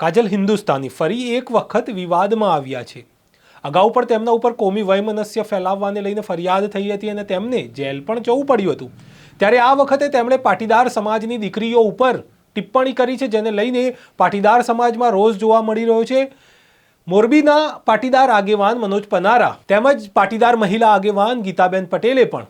કાજલ હિન્દુસ્તાની ફરી એક વખત વિવાદમાં આવ્યા છે. અગાઉ પણ તેમના ઉપર કોમી વયમનસ્ય ફેલાવવાને લઈને ફરિયાદ થઈ હતી અને તેમને જેલ પણ જવું પડ્યું હતું. ત્યારે આ વખતે તેમણે પાટીદાર સમાજની દીકરીઓ ઉપર ટિપ્પણી કરી છે, જેને લઈને પાટીદાર સમાજમાં રોષ જોવા મળી રહ્યો છે. મોરબીના પાટીદાર આગેવાન મનોજ પનારા તેમજ પાટીદાર મહિલા આગેવાન ગીતાબેન પટેલે પણ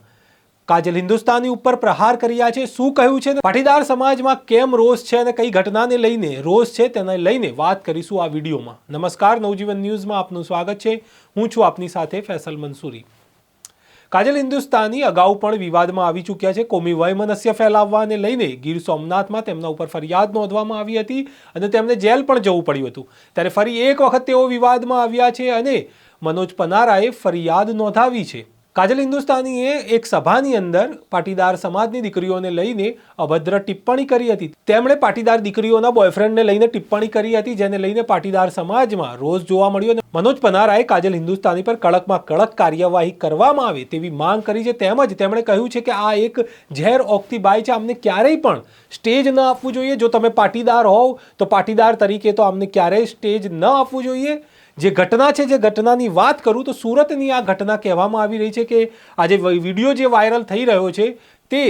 કાજલ હિન્દુસ્તાની ઉપર પ્રહાર કર્યા છે. શું કહ્યું છે? પાટીદાર સમાજમાં કેમ રોષ છે અને કઈ ઘટનાને લઈને રોષ છે તેને લઈને વાત કરીશું આ વિડીયોમાં. નમસ્કાર, નવજીવન ન્યૂઝમાં આપનું સ્વાગત છે. હું છું આપની સાથે ફેસલ મંસૂરી. કાજલ હિન્દુસ્તાની અગાઉ પણ વિવાદમાં આવી ચૂક્યા છે. કોમી વયમનસ્ય ફેલાવવાને લઈને ગીર સોમનાથમાં તેમના ઉપર ફરિયાદ નોંધવામાં આવી હતી અને તેમને જેલ પણ જવું પડ્યું હતું. ત્યારે ફરી એક વખત તેઓ વિવાદમાં આવ્યા છે અને મનોજ પનારાએ ફરિયાદ નોંધાવી છે. કાજલ હિન્દુસ્તાનીએ એક સભાની અંદર પાટીદાર સમાજની દીકરીઓને લઈને અભદ્ર ટિપ્પણી કરી હતી. તેમણે પાટીદાર દીકરીઓના બોયફ્રેન્ડને લઈને ટિપ્પણી કરી હતી, જેને લઈને પાટીદાર સમાજમાં રોજ જોવા મળ્યો અને મનોજ પનારાએ કાજલ હિન્દુસ્તાની પર કડકમાં કડક કાર્યવાહી કરવામાં આવે તેવી માંગ કરી છે. તેમજ તેમણે કહ્યું છે કે આ એક ઝેર ઓગતી બાઈ છે. આમને ક્યારેય પણ સ્ટેજ ન આપવું જોઈએ. જો તમે પાટીદાર હોવ તો પાટીદાર તરીકે તો આમને ક્યારેય સ્ટેજ ન આપવું જોઈએ. જે ઘટના છે, જે ઘટનાની વાત કરું તો સુરતની આ ઘટના કહેવામાં આવી રહી છે કે આજે વીડિયો જે વાયરલ થઈ રહ્યો છે, તે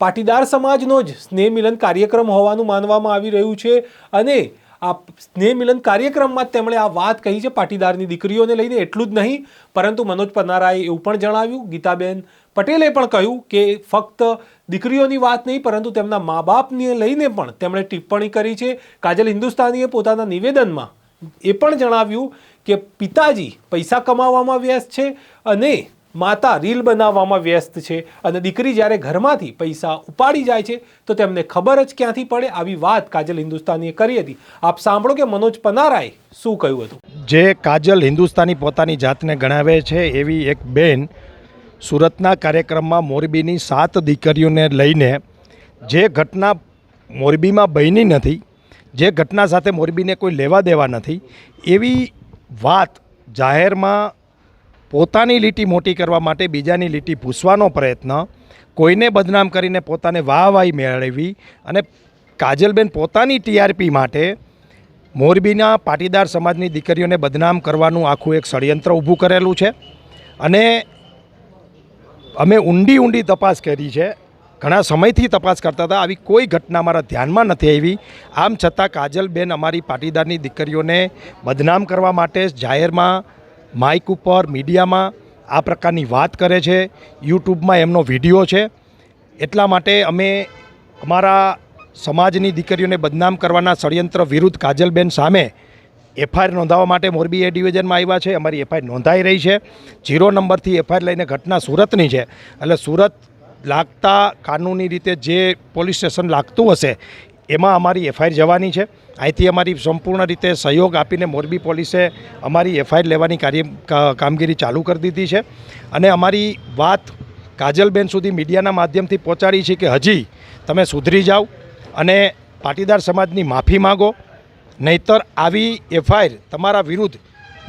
પાટીદાર સમાજનો જ સ્નેહ મિલન કાર્યક્રમ હોવાનું માનવામાં આવી રહ્યું છે અને આ સ્નેહ મિલન કાર્યક્રમમાં તેમણે આ વાત કહી છે, પાટીદારની દીકરીઓને લઈને એટલું જ નહીં, પરંતુ મનોજ પન્નારાએ એવું પણ જણાવ્યું, ગીતાબેન પટેલે પણ કહ્યું કે ફક્ત દીકરીઓની વાત નહીં, પરંતુ તેમના મા બાપને લઈને પણ તેમણે ટિપ્પણી કરી છે. કાજલ હિન્દુસ્તાનીએ પોતાના નિવેદનમાં એ પણ જણાવ્યું કે પિતાજી પૈસા કમાવામાં વ્યસ્ત છે અને માતા રીલ બનાવવામાં વ્યસ્ત છે અને દીકરી જ્યારે ઘરમાંથી પૈસા ઉપાડી જાય છે તો તેમને ખબર જ ક્યાંથી પડે આવી વાત કાજલ હિન્દુસ્તાનીએ કરી હતી. આપ સાંભળો કે મનોજ પનારાએ શું કહ્યું હતું? જે કાજલ હિન્દુસ્તાની પોતાની જાતને ગણાવે છે એવી એક બેન સુરતના કાર્યક્રમમાં મોરબીની સાત દીકરીઓને લઈને જે ઘટના મોરબીમાં બની નથી જે ઘટના સાથે મોરબીને કોઈ લેવા દેવા નથી, એવી વાત જાહેરમાં પોતાની લીટી મોટી કરવા માટે બીજાની લીટી ભૂસવાનો પ્રયત્ન, કોઈને બદનામ કરીને પોતાને વાહવાહી મેળવી અને કાજલબેન પોતાની ટીઆરપી માટે મોરબીના પાટીદાર સમાજની દીકરીઓને બદનામ કરવાનું આખું એક ષડયંત્ર ઊભું કરેલું છે. અને અમે ઊંડી ઊંડી તપાસ કરી છે ઘણા સમયથી તપાસ કરતા હતા. આવી કોઈ ઘટના અમારા ધ્યાનમાં નથી આવી. આમ છતાં કાજલબેન અમારી પાટીદારની દીકરીઓને બદનામ કરવા માટે જાહેરમાં, માઇક ઉપર, મીડિયામાં આ પ્રકારની વાત કરે છે. યુટ્યુબમાં એમનો વીડિયો છે. એટલા માટે અમે અમારા સમાજની દીકરીઓને બદનામ કરવાના ષડયંત્ર વિરુદ્ધ કાજલબેન સામે એફઆઈઆર નોંધાવવા માટે મોરબી એ ડિવિઝનમાં આવ્યા છે. અમારી એફઆઈઆર નોંધાઈ રહી છે. જીરો નંબરથી એફઆઈઆર લઈને ઘટના સુરતની છે. એટલે સુરત લાગતા કાનૂની રીતે જે પોલીસ સ્ટેશન લાગતું હશે, એમાં અમારી એફઆઈઆર જવાની છે. અહીંથી અમારી સંપૂર્ણ રીતે સહયોગ આપીને મોરબી પોલીસે અમારી એફઆઈઆર લેવાની કાર્ય કામગીરી ચાલુ કરી દીધી છે. અને અમારી વાત કાજલબેન સુધી મીડિયાના માધ્યમથી પહોંચાડી છે કે હજી તમે સુધરી જાઓ અને પાટીદાર સમાજની માફી માગો. નહીતર આવી એફઆઈઆર તમારા વિરુદ્ધ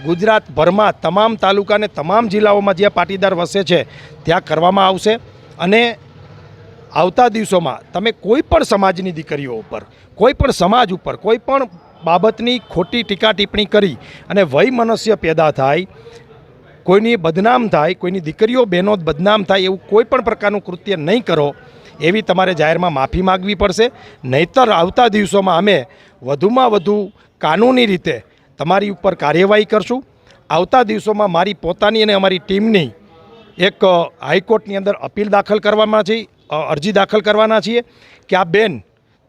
ગુજરાતભરમાં તમામ તાલુકાને તમામ જિલ્લાઓમાં જ્યાં પાટીદાર વસે છે, ત્યાં કરવામાં આવશે. અને આવતા દિવસોમાં તમે કોઈ પણ સમાજની દીકરીઓ ઉપર, કોઈ પણ સમાજ ઉપર, કોઈ પણ બાબતની ખોટી ટીકા ટિપ્પણી કરી અને વય મનસ્ય પેદા થાય, કોઈની બદનામ થાય, કોઈની દીકરીઓ બહેનો બદનામ થાય એવું કોઈ પણ પ્રકારનું કૃત્ય નહીં કરો, એવી તમારે જાહેરમાં માફી માગવી પડશે. નહીતર આવતા દિવસોમાં અમે વધુમાં વધુ કાનૂની રીતે તમારી ઉપર કાર્યવાહી કરશું. આવતા દિવસોમાં મારી પોતાની અને અમારી ટીમની એક હાઈકોર્ટની અંદર અપીલ દાખલ કરવામાં છે અરજી દાખલ કરવાના છીએ કે આ બેન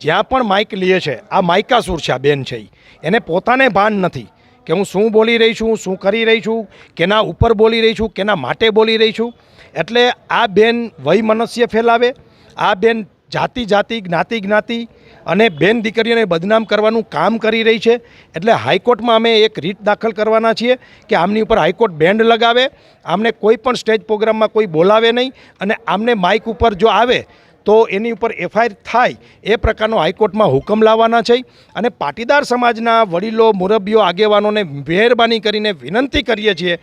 જ્યાં પણ માઇક લે છે, આ માઇકાસુર છે, આ બેન છે એને પોતાને ભાન નથી કે હું શું બોલી રહી છું, શું કરી રહી છું, કેના ઉપર બોલી રહી છું, કેના માટે બોલી રહી છું. એટલે આ બેન વય મનસ્ય ફેલાવે, આ બેન જાતિ જાતિ, જ્ઞાતિ જ્ઞાતિ અને બેન દીકરીઓને બદનામ કરવાનું કામ કરી રહી છે. એટલે હાઈકોર્ટમાં અમે એક રીટ દાખલ કરવાના છીએ કે આમની ઉપર હાઈકોર્ટ બેન્ડ લગાવે, આમને કોઈ પણ સ્ટેજ પ્રોગ્રામમાં કોઈ બોલાવે નહીં અને આમને માઇક ઉપર જો આવે તો એની ઉપર એફઆઈઆર થાય એ પ્રકારનો હાઈકોર્ટમાં હુકમ લાવવાના છે. અને પાટીદાર સમાજના વડીલો મુરબ્બીઓ આગેવાનોને મહેરબાની કરીને વિનંતી કરીએ છીએ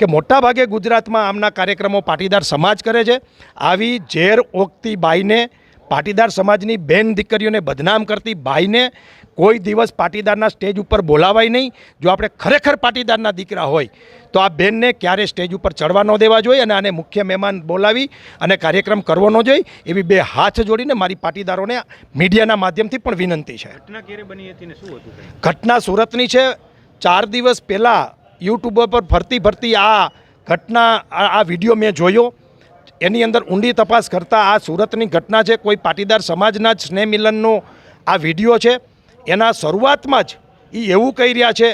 કે મોટાભાગે ગુજરાતમાં આમના કાર્યક્રમો પાટીદાર સમાજ કરે છે. આવી ઝેર ઓગતી બાઈને પાટીદાર સમાજની બેન દીકરીઓને બદનામ કરતી ભાઈને કોઈ દિવસ પાટીદારના સ્ટેજ ઉપર બોલાવાય નહીં. જો આપણે ખરેખર પાટીદારના દીકરા હોય તો આ બેનને ક્યારે સ્ટેજ ઉપર ચડવા ન દેવા જોઈએ અને આને મુખ્ય મહેમાન બોલાવી અને કાર્યક્રમ કરવો ન જોઈએ એવી બે હાથ જોડીને મારી પાટીદારોને મીડિયાના માધ્યમથી પણ વિનંતી છે. ઘટના ક્યારે બની હતી ને શું હતું ઘટના સુરતની છે. ચાર દિવસ પહેલાં યુટ્યુબ પર ફરતી ફરતી આ ઘટના આ આ વીડિયો મેં જોયો. એની અંદર ઊંડી તપાસ કરતાં આ સુરતની ઘટના છે. કોઈ પાટીદાર સમાજના જ સ્નેહ મિલનનો આ વીડિયો છે. એના શરૂઆતમાં જ એ એવું કહી રહ્યા છે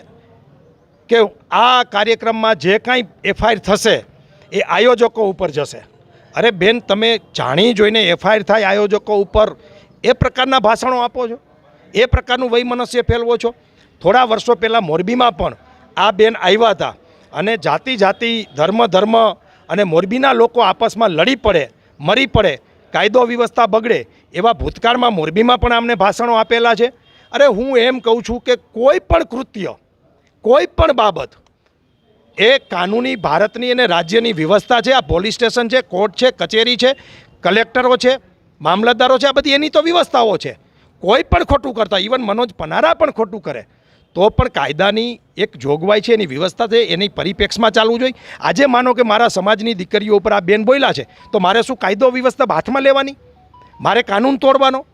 કે આ કાર્યક્રમમાં જે કાંઈ એફઆઈઆર થશે એ આયોજકો ઉપર જશે. અરે બેન, તમે જાણી જોઈને એફઆઈઆર થાય આયોજકો ઉપર એ પ્રકારના ભાષણો આપો છો? એ પ્રકારનું વૈમનસ્ય ફેલવો છો? થોડા વર્ષો પહેલાં મોરબીમાં પણ આ બેન આવ્યા હતા અને જાતિ જાતિ ધર્મ ધર્મ અને મોરબીના લોકો આપસમાં લડી પડે, મરી પડે, કાયદો વ્યવસ્થા બગડે, એવા ભૂતકાળમાં મોરબીમાં પણ આમને ભાષણો આપેલા છે. અરે હું એમ કહું છું કે કોઈ પણ કૃત્ય, કોઈ પણ બાબત એ કાનૂની, ભારતની અને રાજ્યની વ્યવસ્થા છે, આ પોલીસ સ્ટેશન છે, કોર્ટ છે, કચેરી છે, કલેક્ટરો છે, મામલતદારો છે, આ બધી એની તો વ્યવસ્થાઓ છે. કોઈ પણ ખોટું કરતા, ઇવન મનોજ પનારા પણ ખોટું કરે. તો પણ કાયદાની એક જોગવાઈ છે, એની વ્યવસ્થા છે, એની પરિપ્રેક્ષમાં ચાલવું જોઈએ. આજે માનો કે મારા સમાજની દીકરીઓ ઉપર આ બેન બોલ્યા છે, તો મારે શું કાયદો વ્યવસ્થા હાથમાં લેવાની? મારે કાનૂન તોડવાનો?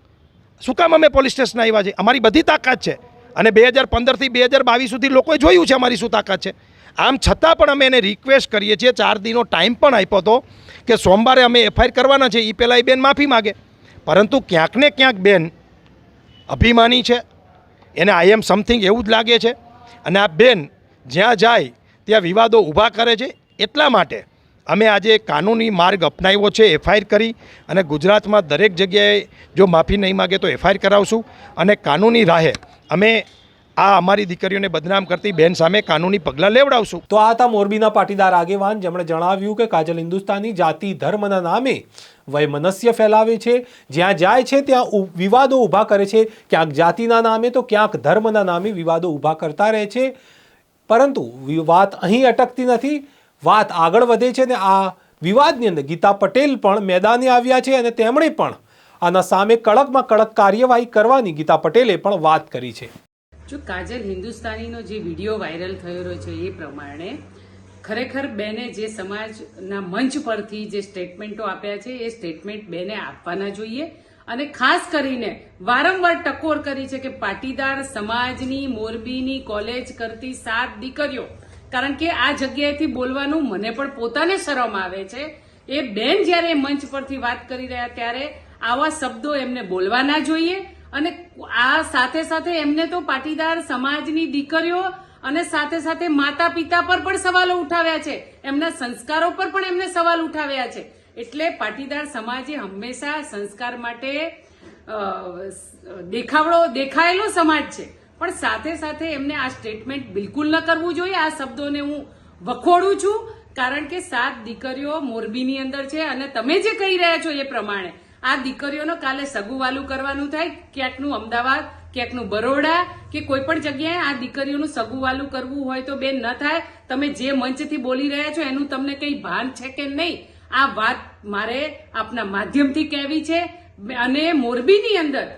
શું કામ અમે પોલીસ સ્ટેશન આવ્યા છે અમારી બધી તાકાત છે. અને બે હજાર પંદરથી બે હજાર બાવીસ સુધી લોકોએ જોયું છે અમારી શું તાકાત છે. આમ છતાં પણ અમે એને રિક્વેસ્ટ કરીએ છીએ, ચાર દિનો ટાઈમ પણ આપ્યો હતો કે સોમવારે અમે એફઆઈઆર કરવાના છે એ પહેલાં એ બેન માફી માગે. પરંતુ ક્યાંક ને ક્યાંક બેન અભિમાની છે એને આઈ એમ સમથિંગ એવું જ લાગે છે. અને આ બેન જ્યાં જાય, ત્યાં વિવાદો ઊભા કરે છે. એટલા માટે અમે આજે કાનૂની માર્ગ અપનાવ્યો છે, એફઆઈઆર કરી અને ગુજરાતમાં દરેક જગ્યાએ જો માફી નહીં માગે તો એફઆઈઆર કરાવશું. અને કાનૂની રાહે અમે આ અમારી દીકરીઓને બદનામ કરતી બેન સામે કાનૂની પગલાં લેવડાવશું. તો આ હતા મોરબીના પાટીદાર આગેવાન, જેમણે જણાવ્યું કે કાજલ હિન્દુસ્તાની જાતિ ધર્મના નામે વયમનસ્ય ફેલાવે છે. જ્યાં જાય છે, ત્યાં વિવાદો ઊભા કરે છે. ક્યાંક જાતિના નામે, તો ક્યાંક ધર્મના નામે વિવાદો ઊભા કરતા રહે છે. પરંતુ વાત અહીં અટકતી નથી. વાત આગળ વધે છે ને આ વિવાદની અંદર ગીતા પટેલ પણ મેદાને આવ્યા છે અને તેમણે પણ આના સામે કડકમાં કડક કાર્યવાહી કરવાની ગીતા પટેલે પણ વાત કરી છે. જો કાજલ હિન્દુસ્તાનીનો જે વીડિયો વાયરલ થયો રહ્યો છે એ પ્રમાણે, ખરેખર બેને જે સમાજના મંચ પરથી જે સ્ટેટમેન્ટો આપ્યા છે, એ સ્ટેટમેન્ટ બેને આપવાના જોઈએ અને ખાસ કરીને વારંવાર ટકોર કરી છે કે પાટીદાર સમાજની મોરબીની કોલેજ કરતી સાત દીકરીઓ, કારણ કે આ જગ્યાએથી બોલવાનું મને પણ પોતાને શરમ આવે છે. એ બેન જ્યારે મંચ પરથી વાત કરી રહ્યા ત્યારે આવા શબ્દો એમને બોલવા ના જોઈએ અને આ સાથે સાથે એમને તો પાટીદાર સમાજની દીકરીઓ અને સાથે સાથે માતા પિતા પર પણ સવાલો ઉઠાવ્યા છે. એમના સંસ્કારો પર પણ એમને સવાલ ઉઠાવ્યા છે. એટલે પાટીદાર સમાજે હંમેશા સંસ્કાર માટે દેખાવડો દેખાયેલો સમાજ છે. પણ સાથે સાથે એમને આ સ્ટેટમેન્ટ બિલકુલ ન કરવું જોઈએ. આ શબ્દોને હું વખોડું છું. કારણ કે સાત દીકરીઓ મોરબીની અંદર છે અને તમે જે કહી રહ્યા છો એ પ્રમાણે આ દીકરીઓનો કાલે સગુવાલું કરવાનું થાય, ક્યાંકનું અમદાવાદ, ક્યાંકનું બરોડા, કે કોઈ પણ જગ્યાએ આ દીકરીઓનું સગુવાલું કરવું હોય તો બેન ન થાય. તમે જે મંચથી બોલી રહ્યા છો એનું તમને કંઈ ભાન છે કે નહીં? આ વાત મારે આપના માધ્યમથી કહેવી છે. અને મોરબીની અંદર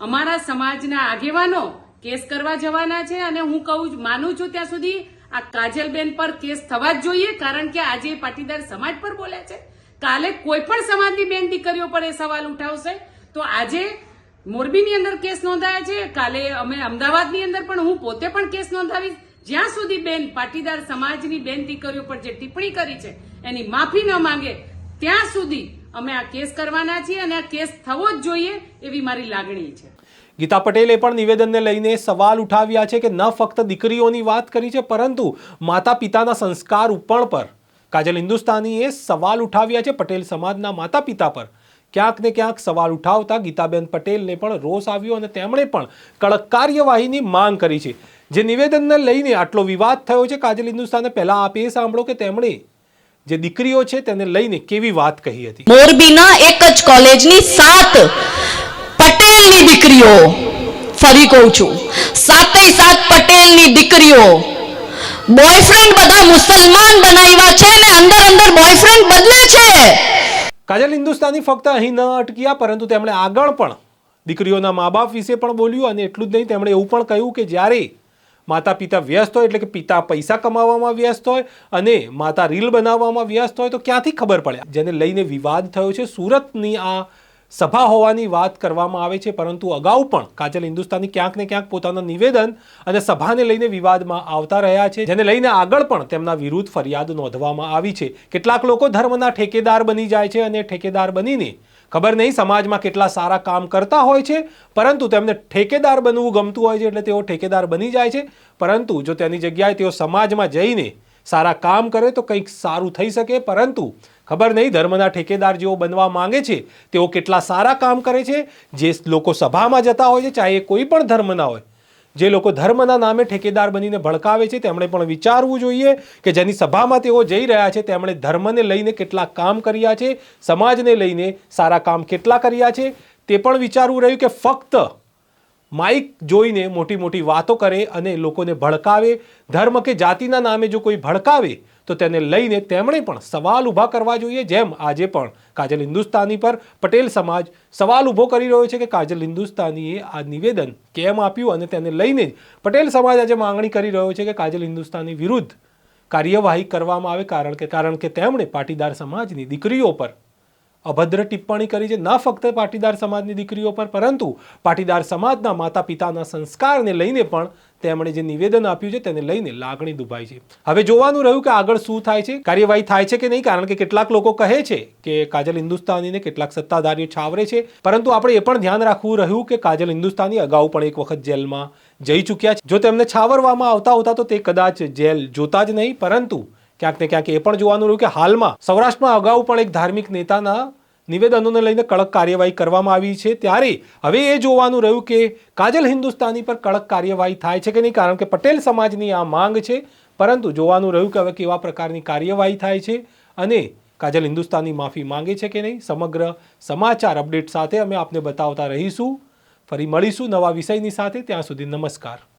અમારા સમાજના આગેવાનો કેસ કરવા જવાના છે અને હું કહું માનું છું ત્યાં સુધી આ કાજલબેન પર કેસ થવા જ જોઈએ, કારણ કે આજે પાટીદાર સમાજ પર બોલ્યા છે. કાલે કોઈ પણ સમાજની બેન દીકરીઓ પર એ સવાલ ઉઠાવશે? તો આજે મોરબીની અંદર કેસ નોંધાયા છે. કાલે અમે અમદાવાદની અંદર પણ હું પોતે પણ કેસ નોંધાવીશ. જ્યાં સુધી બેન પાટીદાર સમાજની બેન દીકરીઓ પર જે ટિપ્પણી કરી છે, એની માફી ન માંગે, ત્યાં સુધી અમે આ કેસ કરવાના છીએ અને આ કેસ થવો જ જોઈએ એવી મારી લાગણી છે. ગીતા પટેલે પણ નિવેદનને લઈને સવાલ ઉઠાવ્યા છે કે ન ફક્ત દીકરીઓની વાત કરી છે, પરંતુ માતા પિતાના સંસ્કાર ઉપર પર. કાજલ હિન્દુસ્તાનીએ સવાલ ઉઠાવ્યા છે પટેલ સમાજના માતા પિતા પર. ક્યાંક ને ક્યાંક સવાલ ઉઠાવતા ગીતાબેન પટેલને પણ રોષ આવ્યો અને તેમણે પણ કડક કાર્યવાહીની માંગ કરી છે. જે નિવેદનને લઈને આટલો વિવાદ થયો છે, કાજલ હિન્દુસ્તાને પહેલા આપ એ સાંભળો કે તેમણે જે દીકરીઓ છે તેને લઈને કેવી વાત કહી હતી. મોરબીના એક જ કોલેજની સાત પટેલની દીકરીઓ, ફરી કહું છું સાતે સાત પટેલની દીકરીઓ બોયફ્રેન્ડ બધા મુસલમાન બનાવ્યા છે ને અંદર અંદર બોયફ્રેન્ડ બદલે છે. કાજલ હિન્દુસ્તાની ફક્ત અહીં ન અટક્યા, પરંતુ તેમણે આગળ પણ દીકરીઓના મા બાપ વિશે પણ બોલ્યું અને એટલું જ નહીં, તેમણે એવું પણ કહ્યું કે જ્યારે માતા પિતા વ્યસ્ત હોય એટલે કે પિતા પૈસા કમાવામાં વ્યસ્ત હોય અને માતા રીલ બનાવવામાં વ્યસ્ત હોય તો ક્યાંથી ખબર પડે? જેને લઈને વિવાદ થયો છે, સુરતની આ સભા હોવાની વાત કરવામાં આવે છે, પરંતુ અગાઉ પણ કાજલ હિન્દુસ્તાની ક્યાંક ને ક્યાંક પોતાના નિવેદન અને સભાને લઈને વિવાદમાં આવતા રહ્યા છે, જેને લઈને આગળ પણ તેમના વિરુદ્ધ ફરિયાદ નોંધવામાં આવી છે. કેટલાક લોકો ધર્મના ઠેકેદાર બની જાય છે અને ઠેકેદાર બનીને ખબર નહીં સમાજમાં કેટલા સારા કામ કરતા હોય છે, પરંતુ તેમને ઠેકેદાર બનવું ગમતું હોય છે એટલે તેઓ ઠેકેદાર બની જાય છે. પરંતુ જો તેની જગ્યાએ તેઓ સમાજમાં જઈને સારા કામ કરે તો કંઈક સારું થઈ શકે, પરંતુ ખબર નહીં, ધર્મના ઠેકેદાર જેઓ બનવા માંગે છે, તેઓ કેટલા સારા કામ કરે છે? જે લોકો સભામાં જતા હોય છે, ચાહે કોઈ પણ ધર્મના હોય. જે લોકો ધર્મના નામે ઠેકેદાર બનીને ભડકાવે છે, તેમણે પણ વિચારવું જોઈએ કે જેની સભામાં તેઓ જઈ રહ્યા છે, તેમણે ધર્મને લઈને કેટલા કામ કર્યા છે, સમાજને લઈને સારા કામ કેટલા કર્યા છે, તે પણ વિચારવું રહ્યું કે ફક્ત માઇક જોઈને મોટી મોટી વાતો કરે અને લોકોને ભડકાવે. ધર્મ કે જાતિના નામે જો કોઈ ભડકાવે તો તેને લઈને તેમણે પણ સવાલ ઊભા કરવા જોઈએ. જેમ આજે પણ કાજલ હિન્દુસ્તાની પર પટેલ સમાજ સવાલ ઊભો કરી રહ્યો છે કે કાજલ હિન્દુસ્તાનીએ આ નિવેદન કેમ આપ્યું અને તેને લઈને જ પટેલ સમાજ આજે માંગણી કરી રહ્યો છે કે કાજલ હિન્દુસ્તાની વિરુદ્ધ કાર્યવાહી કરવામાં આવે કારણ કે કારણ કે તેમણે પાટીદાર સમાજની દીકરીઓ પર અભદ્ર ટિપ્પણી કરી છે. ન ફક્ત પાટીદાર સમાજની દીકરીઓ પર, પરંતુ પાટીદાર સમાજના માતા પિતાના સંસ્કારને લઈને પણ તેમણે જે નિવેદન આપ્યું છે તેને લઈને લાગણી દુભાઈ છે. હવે જોવાનું રહ્યું કે આગળ શું થાય છે, કાર્યવાહી થાય છે કે નહીં, કારણ કે કેટલાક લોકો કહે છે કે કાજલ હિન્દુસ્તાનીને કેટલાક સત્તાધારીઓ છાવરે છે. પરંતુ આપણે એ પણ ધ્યાન રાખવું રહ્યું કે કાજલ હિન્દુસ્તાની અગાઉ પણ એક વખત જેલમાં જઈ ચૂક્યા છે. જો તેમને છાવરવામાં આવતા હોતા તો તે કદાચ જેલ જોતા જ નહીં, પરંતુ ક્યાંક ને ક્યાંક એ પણ જોવાનું રહ્યું કે હાલમાં સૌરાષ્ટ્રમાં અગાઉ પણ એક ધાર્મિક નેતાના નિવેદનોને લઈને કડક કાર્યવાહી કરવામાં આવી છે. ત્યારે હવે એ જોવાનું રહ્યું કે કાજલ હિન્દુસ્તાની પર કડક કાર્યવાહી થાય છે કે નહીં? કારણ કે પટેલ સમાજની આ માંગ છે. પરંતુ જોવાનું રહ્યું કે હવે કેવા પ્રકારની કાર્યવાહી થાય છે અને કાજલ હિન્દુસ્તાની માફી માંગે છે કે નહીં? સમગ્ર સમાચાર અપડેટ સાથે અમે આપને બતાવતા રહીશું. ફરી મળીશું નવા વિષયની સાથે. ત્યાં સુધી નમસ્કાર.